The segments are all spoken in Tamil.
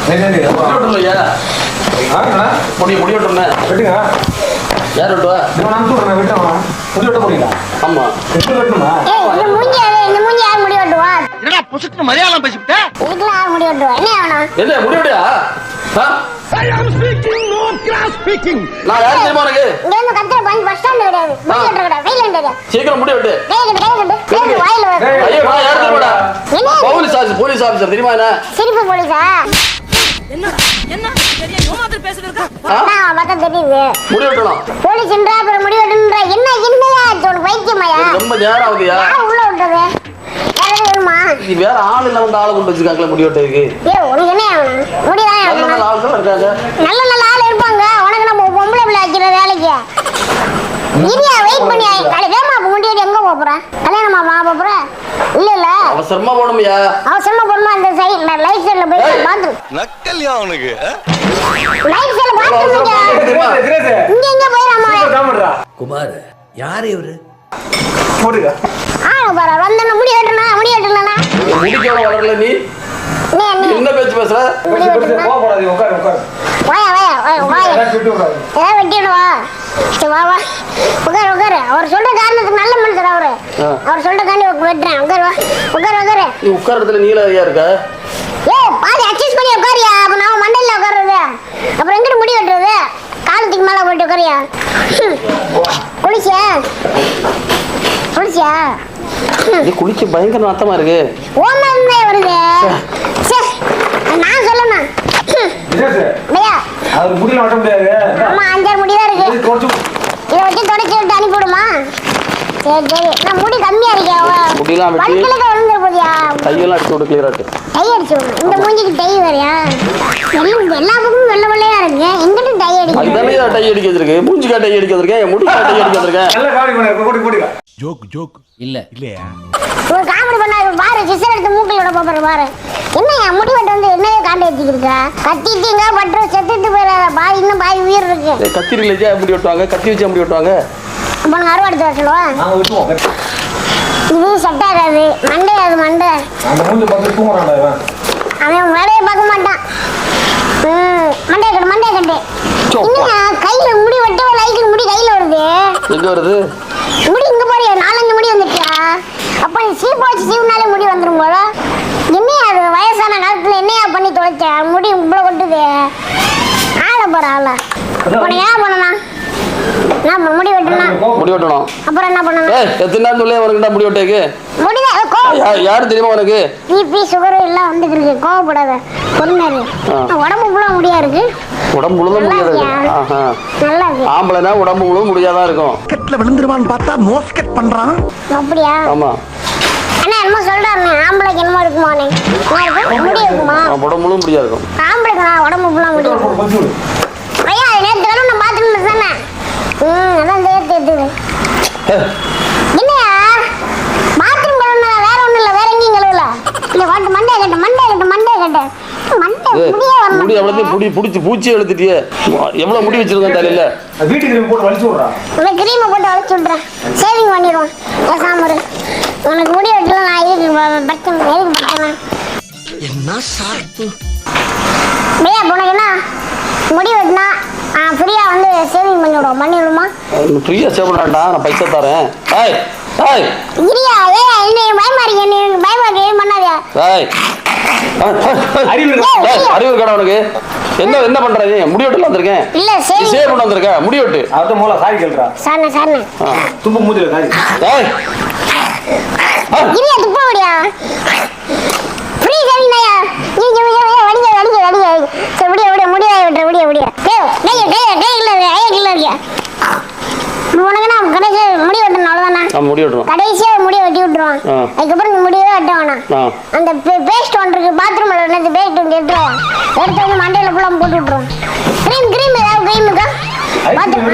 முடிவட்டுலையா முடி முடிவட்டுமே வெட்டுங்க யார் வெட்டுவா இவன் அனுப்பிச்சு வெட்டுவா முடி வெட்ட போறீங்களா ஆமா எப்படி வெட்டணுமா ஏய் இந்த மூஞ்சி அது இந்த யார் முடி வெட்டுவா என்னடா புசுக்கு மலையாளம் என்ன ஆகணும் என்ன முடிவெட்டியா நான் யார் தெரியுமா உனக்கு இங்க வந்து கத்திர பண்ணி பஸ் ஸ்டாண்ட் கிடையாது முடி சீக்கிரம் முடி வெட்டு. ஐயோ நான் யார் தெரியுமாடா என்ன? போலீஸ் ஆஃபீஸர் போலீஸ் ஆஃபீஸர் தெரியுமா என்ன? சிரிப்பு போலீஸா? என்னடா என்ன? பெரிய ஏமாத்திர பேசுறதுக்கா ஆ? நான் பார்த்தா தெரியுது. முடி வெட்டணும். போலீஸ்ன்றா அப்புறம் முடி வெட்டுன்றா என்ன என்னையா உனக்கு வைத்தியமாயா எனக்கு ரொம்ப நேரம் ஆகுதுயா யார் உள்ள விட்டது? யாராவது வேணுமா இது வேற ஆள் இல்ல வந்து ஆளை கொண்டு வச்சிருக்காங்களே முடி வெட்டதுக்கு ஏ உனக்கு என்ன முடிதான் நல்ல நல்ல ஆகணும் ஆள்கள் இருக்காங்க. நல்ல நல்ல ஆள் இருப்பாங்க. உனக்கு நம்ம பொம்பளை பிள்ளை வைக்கிற வேலைக்கு. இரியா வெயிட் பண்ணி கல்யாணமா முன்னாடி எங்க போற? கல்யாணமா போக போற? இல்ல இல்ல அவசரமா போகணும்யா. அவசரமா போறமா அந்த சைடு லைட் சைடுல போய். பாத்ரூம் நக்கல்யா அவனுக்கு லைட் சைடுல பாத்ரூம் இங்க. இங்க சீக்கிரம் காமிடுறா. குமார் யார் இவரு? போடுங்க. ஆள பாரு வந்தன முடி வெட்டனா முடி வெட்டனா முடிக்கவன வளரல நீ? என்ன பேச்சு பேசுற முடி பெருசு, பெருசு. வெட்டனா கோவப்படாதீங்க, உட்காரு, உட்காரு. வாயா வாயா வாயா வாயா. ஏதாவது சுட்டு விடாது. ஏதாவது வெட்டிடுவா சரி வா வா. உட்காரு உட்காரு. அவர் சொல்ற காரணத்துக்கு நல்ல மனுஷர் அவரு. அவர் சொல்ற காண்டி வெட்டுறேன். உட்காரு வா. உட்காரு உட்காரு. நீ உட்கார இடத்துல நீல ஐயா இருக்க? ஏய் பாதி அட்ஜஸ்ட் பண்ணி உட்காரியா. அப்ப நான் உட்காருறது. அப்புறம் எங்கிட்டு முடி வெட்டுறது? காலத்துக்கு மேல போட்டு உட்காரியா. குளிச்சியா? குளிச்சியா? நீ குளிக்க பயங்கர நாத்தமா இருக்கு. ஓமந்தே வருது அவர் முடியல முடியாது. அம்மா அஞ்சாறு முடி தான் இருக்கு இது கொஞ்சம் இதை வச்சு தொடச்சி விட்டு அனுப்பிவிடுமா சரி சரி. நான் முடி கம்மியா இருக்கேன் போதியா அடிச்சு டை அடிச்சு விடணும் இந்த மூஞ்சிக்கு டை வேறையா எல்லாம் எல்லா பக்கமும் வெள்ளை வெள்ளையா இருக்கு. எங்கிட்ட டை அடிக்கணும் அதுதானே டை அடிக்க வச்சிருக்கு? மூஞ்சிக்கா டை அடிக்க வச்சிருக்கேன் என் முடிக்கா டை அடிக்க வச்சிருக்கேன் நல்லா காமெடி பண்ணு, போடு, போடுங்க. Joke joke. இல்ல. இல்லையா? ஒரு காமெடி பண்ணா இவன் பாரு சிசர் எடுத்து மூக்கில் விட போற பாரு. என்ன என் முடி வெட்ட வந்து என்னையே காண்டி வச்சுக்கிருக்க கத்திட்டீங்க பட்டு செத்துட்டு போயிடாத பாய் இன்னும் பாய் உயிர் இருக்கு. ஏய், கத்திரி வச்சா முடி வெட்டுவாங்க? கத்தி வச்சா முடி வெட்டுவாங்க? அப்போ நான் அறுவாடு விட்டுருவோம். இது செட் ஆகாது. மண்டை அது மண்டை. அந்த மூஞ்சி பார்த்து தூங்குறான்டா இவன். அவன் வேலையை பார்க்க மாட்டான். ம், மண்டையை கட்டு மண்டையை கட்டு. என்ன கையில முடி வெட்ட லைக்கு முடி கையில வருது எங்க வருது? முடி இங்க போறியா நாலஞ்சு முடி வந்துச்சா அப்ப நீ சீப்பு வச்சு சீவுனாலே முடி வந்துரும் போல. என்னையா அது வயசான காலத்துல என்னையா பண்ணி தொலைச்ச? முடி இவ்வளவு கொட்டுது. ஆள போற ஆள. உனக்கு என்ன பண்ணலாம் முடி வெட்டணும் முடி வெட்டணும்? அப்புறம் என்ன பண்ணணும்? ஏய் எத்தனை நேரம் சொல்லி உனக்கு முடி வெட்டேக்கு யா- யாரு தெரியுமா உனக்கு? பிபி சுகர் எல்லாம் வந்துட்டு இருக்கு. கோவப்படாத. பொறுமையா இருக்கு ஆ. உடம்பு ஃபுல்லா முடியா இருக்கு? உடம்பு முழுதும் நல்லா முடியாது நல்லா இருக்கு? ஆம்பளைனா உடம்பு முழுதும் முடியாதான் இருக்கும்? கெட்ல விழுந்துருவான்னு பார்த்தா மோஸ்கெட் பண்றான். அப்படியா? ஆமா. அண்ணா என்னமோ சொல்றாருண்ணே. ஆம்பளைக்கு என்னமோ இருக்குமாண்ணே. என்ன இருக்கு. முடி இருக்குமா? உடம்பு முழுதும் முடியா இருக்கும். ஆம்பளைக்கு உடம்பு ஃபுல்லா முடி போடு, இருக்கும் கொஞ்சம் விடு. ஐயா நேற்று வேணும் நான் பாத்ரூம்ல தானே ம் அதான் சேர்த்து எடுத்துது என்னையா? பாத்ரூம் கழுவுனா வேற ஒண்ணும் இல்ல வேற எங்கேயும் கழுவல. இல்ல வாட்டு மண்டே கட்ட மண்டே கட்ட மண்டே கட்ட. மண்டே முடியே வர முடி அவ்வளோத்தையும் புடி பிடிச்சி பூச்சி எழுத்துட்டியே எவ்வளவு முடி வச்சிருக்கேன் தலையில? திரும்பி போட்டு வலிச்சு விடுறா. இந்த கிரீமை போட்டு அழைச்சி விட்றேன் சேவிங் பண்ணிடுவோம் பேசாம இரு. உனக்கு முடி வெட்டல நான் எதுக்கு என்ன பையா இப்ப உனக்கு என்ன? முடி வெட்டினா ஃப்ரீயா வந்து சேவிங் பண்ணி விடுவோம் பண்ணி விடுமா ஃப்ரீயா சேவ் பண்ணாட்டா நான் பைசா தரேன். ஏய் ஏய். இரியா ஏ என்ன பயமா இருக்கு என்ன பயமா இருக்கு எதுவும் பண்ணாதயா ஏய். ஏய், ஏய், ஏய். அறிவு? ஏய், இருக்கா உனக்கு? என்ன என்ன பண்ற நீ? முடி வெட்டல வந்திருக்கேன். இல்ல நீ சேவிங் சேவ் பண்ண வந்திருக்க. முடி வெட்டு. அவர்ட்ட முதல்ல சாரி. சார்ண்ணே சார்ண்ணே. ஆ. துப்பு மூஞ்சில சாரி. ஏய். ஏய், இரியா துப்ப முடியா ஃப்ரீ சேவிங் தாயா நீங்க வடிக்க வடிக்க வடிக்க சரி முடிய முடிய முடிய விட்டுற முடிய முடிய டேய் டேய் டேய் டேய் இல்ல ஐயா இல்ல இருக்கியா உனக்கு நான் கடைசி முடி வெட்டணும் அவ்வளோதானே நான் முடி வெட்டுறோம் கடைசியா முடிய வெட்டி விட்டுருவான். அதுக்கப்புறம் நீ முடியவே வெட்ட வேணாம். அந்த பேஸ்ட் ஒன்று இருக்கு பாத்ரூம்ல வந்து பேஸ்ட் ஒன்று எடுத்துருவான் எடுத்து வந்து மண்டையில ஃபுல்லாக போட்டு விட்டுருவோம். க்ரீம் க்ரீம் ஏதாவது க்ரீம் இருக்கா? முடி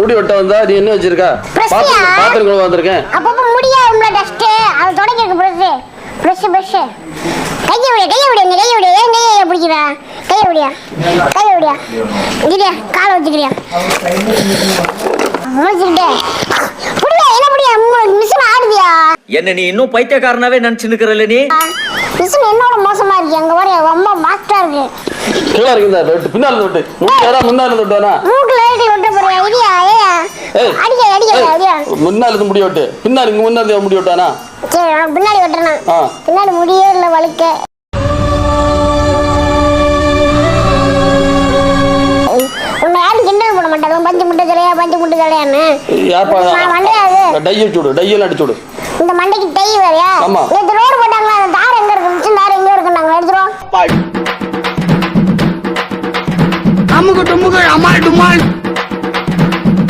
முடி வெட்ட வந்தா நீ என்ன வச்சிருக்க? பாத்திரம் கழுவ வந்திருக்கேன். அப்பப்போ முடியா உள்ள டஸ்ட்டு அது தொடக்கிறதுக்கு ப்ரெஷ்ஷு ப்ரெஷ்ஷு ப்ரெஷ்ஷு கையை கையை இந்த கையை விடியா ஏன் கையை பிடிக்கிறா? கையை விடியா கையை விடியா இடியா காலை வச்சுக்கிறியா? முடிச்சுக்கிட்டே முடியா என்ன முடியா மிஷின் ஆடுது வருதியா என்ன நீ இன்னும் பைத்தியக்காரனாவே நினைச்சு நிக்கிறல்ல நீ? மிஷின் என்னோட மோசமா இருக்கு. அங்க வரைய ரொம்ப மாஸ்டா இருக்கு. கீழே இருக்குதா வெட்டு பின்னால தொட்டு முன்னால முன்னால தொட்டானா மூக்குல ஏறி விட்டு போறியா? இடியா ஏயா. அடிக்க அடிக்க அடியா முன்னால இருந்து முடி வெட்டு. பின்னால இங்க முன்னால முடி வெட்டானா? சரி நான் பின்னாடி வெட்டுறேன். பின்னாடி முடியே இல்ல வலிக்க. மண்டையாது டை அடிச்சு விடு டையெல்லாம் அடிச்சு விடு இந்த மண்டைக்கு டை வேறையா ஆமா. நேற்று ரோடு போட்டாங்களா? அந்த தார் எங்க இருக்கு? தார் எங்க இருக்கு நாங்க எடுத்துருவோம். அமுக டுமுக அமால் டுமால்